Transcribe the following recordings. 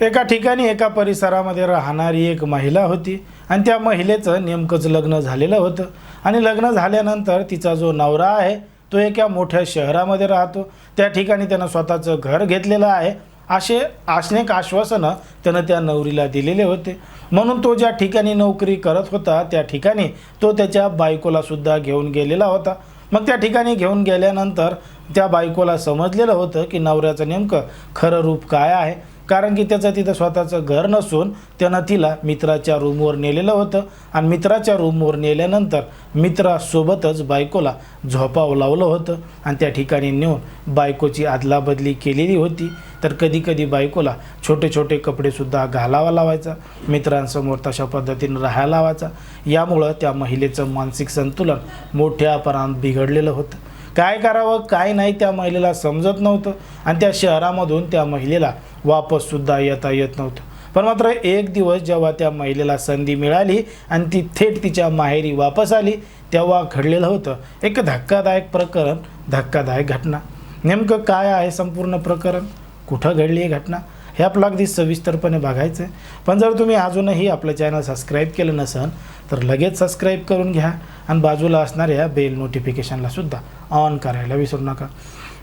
एका ठिकाणी एका परिसरामध्ये राहणारी एक महिला होती आणि त्या महिलेचं नेमकंच लग्न झालेलं होतं. आणि लग्न झाल्यानंतर तिचा जो नवरा आहे तो एका मोठ्या शहरामध्ये राहतो. त्या ठिकाणी त्यानं स्वतःचं घर घेतलेलं आहे. असे अनेक आश्वासनं त्यानं त्या नवरीला दिलेले होते. म्हणून तो ज्या ठिकाणी नोकरी करत होता त्या ठिकाणी तो त्याच्या बायकोलासुद्धा घेऊन गेलेला होता. मग त्या ठिकाणी घेऊन गेल्यानंतर त्या बायकोला समजलेलं होतं की नवऱ्याचं नेमकं खरं रूप काय आहे. कारण की त्याचं तिथं स्वतःचं घर नसून त्यानं तिला मित्राच्या रूमवर नेलेलं होतं. आणि मित्राच्या रूमवर नेल्यानंतर मित्रासोबतच बायकोला झोपावं लावलं होतं. आणि त्या ठिकाणी नेऊन बायकोची आदलाबदली केलेली होती. तर कधी कधी बायकोला छोटे छोटे कपडेसुद्धा घालावा लावायचा. मित्रांसमोर तशा पद्धतीनं राहायला लावायचा. यामुळं त्या महिलेचं मानसिक संतुलन मोठ्या प्रमाणात बिघडलेलं होतं. काय करावं काय नाही त्या महिलेला समजत नव्हतं. आणि त्या शहरामधून त्या महिलेला वापससुद्धा येता येत नव्हतं. पण मात्र एक दिवस जेव्हा त्या महिलेला संधी मिळाली आणि ती थेट तिच्या माहेरी वापस आली तेव्हा घडलेलं होतं. एक धक्कादायक प्रकरण धक्कादायक घटना. नेमकं काय आहे संपूर्ण प्रकरण? कुठं घडली आहे घटना? हे आपलं अगदी सविस्तरपणे बघायचं आहे पण जर तुम्ही अजूनही आपलं चॅनल सबस्क्राईब केलं नसेल तर लगेच सबस्क्राईब करून घ्या आणि बाजूला असणाऱ्या बेल नोटिफिकेशनला सुद्धा ऑन करायला विसरू नका.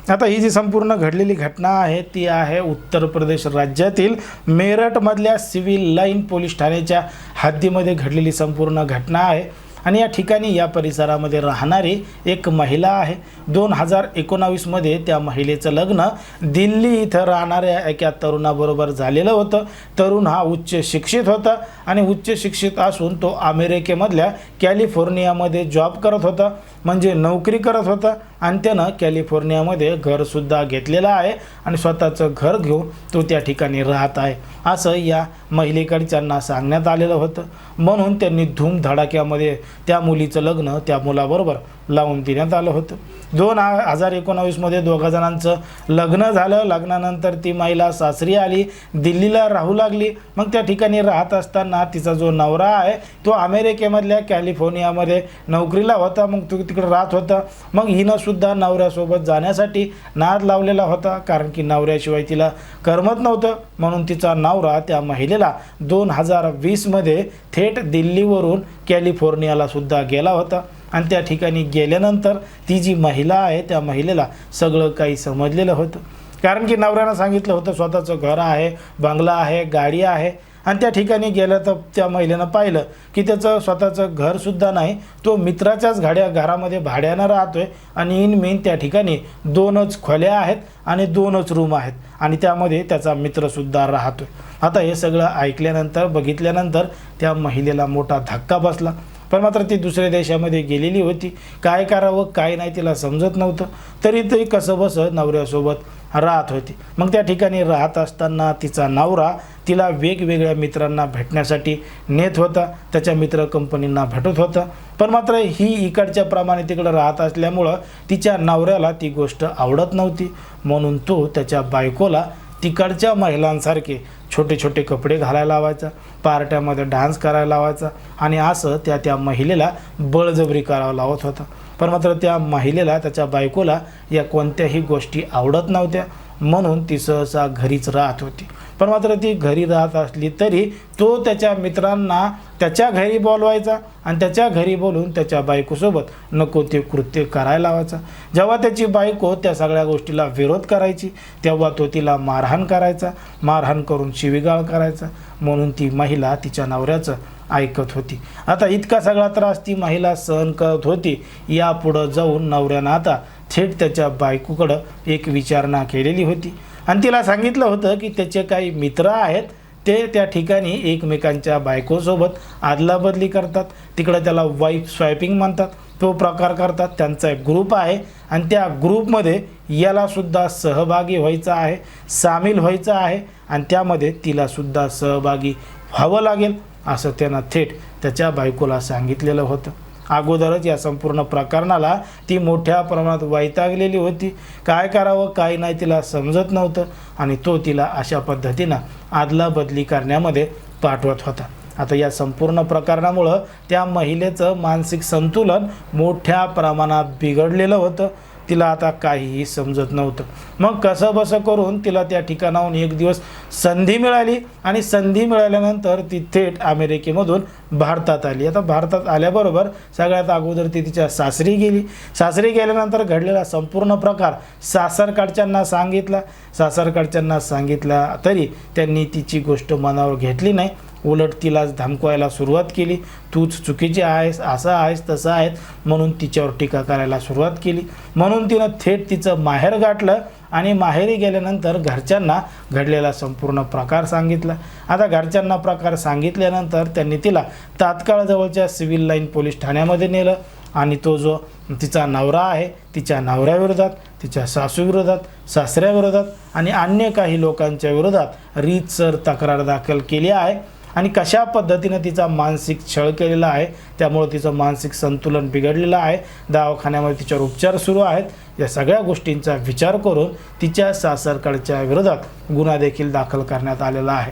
आता ही जी संपूर्ण घडलेली घटना आहे ती आहे उत्तर प्रदेश राज्यातील मेरठमधल्या सिव्हिल लाईन पोलीस ठाण्याच्या हद्दीमध्ये घडलेली संपूर्ण घटना आहे. आणि या ठिकाणी या परिसरामध्ये राहणारी एक महिला आहे. दोन हजार एकोणावीसमध्ये त्या महिलेचं लग्न दिल्ली इथं राहणाऱ्या एका तरुणाबरोबर झालेलं होतं. तरुण हा उच्च शिक्षित होता आणि उच्च शिक्षित असून तो अमेरिकेमधल्या कॅलिफोर्नियामध्ये जॉब करत होता. म्हणजे नोकरी करत होता आणि त्यानं कॅलिफोर्नियामध्ये घरसुद्धा घेतलेलं आहे आणि स्वतःचं घर घेऊन तो त्या ठिकाणी राहत आहे. असं या महिलेकडच्यांना सांगण्यात आलेलं होतं. म्हणून त्यांनी धूमधडाक्यामध्ये त्या मुलीचं लग्न त्या मुलाबरोबर लावून देण्यात आलं होतं. दोन हजार एकोणावीसमध्ये दोघा जणांचं लग्न झालं. लग्नानंतर ती महिला सासरी आली दिल्लीला राहू लागली. मग त्या ठिकाणी राहत असताना तिचा जो नवरा आहे तो अमेरिकेमधल्या कॅलिफोर्नियामध्ये नोकरीला होता. मग तो तिकडे राहत होता. मग हिनंसुद्धा नवऱ्यासोबत जाण्यासाठी नाद लावलेला होता. कारण की नवऱ्याशिवाय तिला करमत नव्हतं. म्हणून तिचा नवरा त्या महिलेला दोन हजार वीसमध्ये थेट दिल्लीवरून कॅलिफोर्नियाला सुद्धा गेला होता. आणि त्या ठिकाणी गेल्यानंतर ती जी महिला आहे त्या महिलेला सगळं काही समजलेलं होतं. कारण की नवऱ्यानं सांगितलं होतं स्वतःचं घर आहे बंगला आहे गाडी आहे. आणि त्या ठिकाणी गेलं तर त्या महिलेनं पाहिलं की त्याचं स्वतःचं घरसुद्धा नाही. तो मित्राच्याच गाड्या घरामध्ये भाड्यानं राहतो आहे आणि इन मेन त्या ठिकाणी दोनच खोल्या आहेत आणि दोनच रूम आहेत आणि त्यामध्ये त्याचा मित्रसुद्धा राहतो आहे आता हे सगळं ऐकल्यानंतर बघितल्यानंतर त्या महिलेला मोठा धक्का बसला. पण मात्र ती दुसऱ्या देशामध्ये गेलेली होती. काय करावं काय नाही तिला समजत नव्हतं. तरी ती कसंबसं नवऱ्यासोबत राहत होती. मग त्या ठिकाणी राहत असताना तिचा नवरा तिला वेगवेगळ्या मित्रांना भेटण्यासाठी नेत होता. त्याच्या मित्र कंपनींना भेटत होता. पण मात्र ही इकडच्या प्रमाणे तिकडं राहत असल्यामुळं तिच्या नवऱ्याला ती गोष्ट आवडत नव्हती. म्हणून तो त्याच्या बायकोला तिकडच्या महिलांसारखे छोटे छोटे कपडे घालायला लावायचा पार्ट्यामध्ये डान्स करायला लावायचा आणि असं त्या त्या महिलेला बळजबरी करावं लावत होता. पण मात्र त्या महिलेला त्याच्या बायकोला या कोणत्याही गोष्टी आवडत नव्हत्या. म्हणून ती सहसा घरीच राहत होती. पण मात्र ती घरी राहत असली तरी तो त्याच्या मित्रांना त्याच्या घरी बोलवायचा आणि त्याच्या घरी बोलून त्याच्या बायकोसोबत नको ते कृत्य करायला लावायचा. जेव्हा त्याची बायको त्या सगळ्या गोष्टीला विरोध करायची तेव्हा तो तिला मारहाण करायचा मारहाण करून शिवीगाळ करायचा. म्हणून ती महिला तिच्या नवऱ्याचं ऐकत होती. आता इतका सगळा त्रास ती महिला सहन करत होती. यापुढं जाऊन नवऱ्यानं आता थेट त्याच्या बायकोकडं एक विचारणा केलेली होती. आणि तिला सांगितलं होतं की त्याचे काही मित्र आहेत ते त्या ठिकाणी एकमेकांच्या बायकोसोबत आदलाबदली करतात. तिकडं त्याला वाईफ स्वायपिंग म्हणतात. तो प्रकार करतात. त्यांचा एक ग्रुप आहे आणि त्या ग्रुपमध्ये यालासुद्धा सहभागी व्हायचं आहे सामील व्हायचं आहे आणि त्यामध्ये तिलासुद्धा सहभागी व्हावं लागेल असं त्यानं थेट त्याच्या बायकोला सांगितलेलं होतं. अगोदरच या संपूर्ण प्रकरणाला ती मोठ्या प्रमाणात वैतागलेली होती. काय करावं काय नाही तिला समजत नव्हतं आणि तो तिला अशा पद्धतीनं आदलाबदली करण्यामध्ये पाठवत होता. आता या संपूर्ण प्रकरणामुळं त्या महिलेचं मानसिक संतुलन मोठ्या प्रमाणात बिघडलेलं होतं. तिला आता काहीही समजत नव्हतं. मग कसं बसं करून तिला त्या ठिकाणाहून एक दिवस संधी मिळाली आणि संधी मिळाल्यानंतर ती थेट अमेरिकेमधून भारतात आली. आता भारतात आल्याबरोबर सगळ्यात अगोदर ती तिच्या सासरी गेली. सासरी गेल्यानंतर घडलेला संपूर्ण प्रकार सासरकडच्यांना सांगितला. सासरकडच्यांना सांगितला तरी त्यांनी तिची गोष्ट मनावर घेतली नाही. उलट तिलाच धमकवायला सुरुवात केली. तूच चुकीची आहेस असं आहेस तसं आहेस म्हणून तिच्यावर टीका करायला सुरुवात केली. म्हणून तिनं थेट तिचं माहेर गाठलं आणि माहेरी गेल्यानंतर घरच्यांना घडलेला संपूर्ण प्रकार सांगितला. आता घरच्यांना प्रकार सांगितल्यानंतर त्यांनी तिला तात्काळ जवळच्या सिव्हिल लाईन पोलीस ठाण्यामध्ये नेलं आणि तो जो तिचा नवरा आहे तिच्या नवऱ्याविरोधात तिच्या सासूविरोधात सासऱ्याविरोधात आणि अन्य काही लोकांच्या विरोधात रीतसर तक्रार दाखल केली आहे. आणि कशा पद्धतीनं तिचा मानसिक छळ केलेला आहे त्यामुळे तिचं मानसिक संतुलन बिघडलेलं आहे. दवाखान्यामध्ये तिच्यावर उपचार सुरू आहेत. या सगळ्या गोष्टींचा विचार करून तिच्या सासरकडच्या विरोधात गुन्हा देखील दाखल करण्यात आलेला आहे.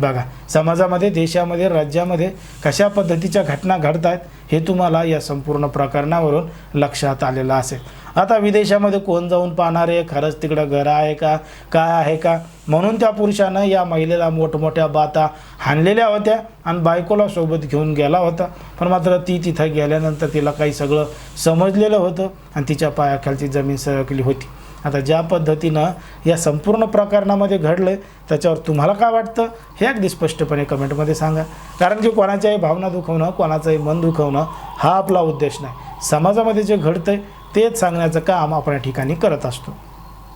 बघा समाजामध्ये देशामध्ये राज्यामध्ये कशा पद्धतीच्या घटना घडत आहेत हे तुम्हाला या संपूर्ण प्रकरणावरून लक्षात आलेलं असेल. आता विदेशामध्ये कोण जाऊन पाहणार आहे? खरंच तिकडं घर आहे का? काय आहे का? म्हणून त्या पुरुषानं या महिलेला मोठमोठ्या बाता हाणलेल्या होत्या आणि बायकोला सोबत घेऊन गेला होता. पण मात्र ती तिथं गेल्यानंतर तिला काही सगळं समजलेलं होतं आणि तिच्या पायाखालची जमीन सरकली होती. आता ज्या पद्धतीनं या संपूर्ण प्रकरणामध्ये घडलं आहे त्याच्यावर तुम्हाला काय वाटतं हे अगदी स्पष्टपणे कमेंटमध्ये सांगा. कारण की कोणाच्याही भावना दुखवणं कोणाचंही मन दुखवणं हा आपला उद्देश नाही. समाजामध्ये जे घडतं आहे तेच सांगण्याचं काम आपण या ठिकाणी करत असतो.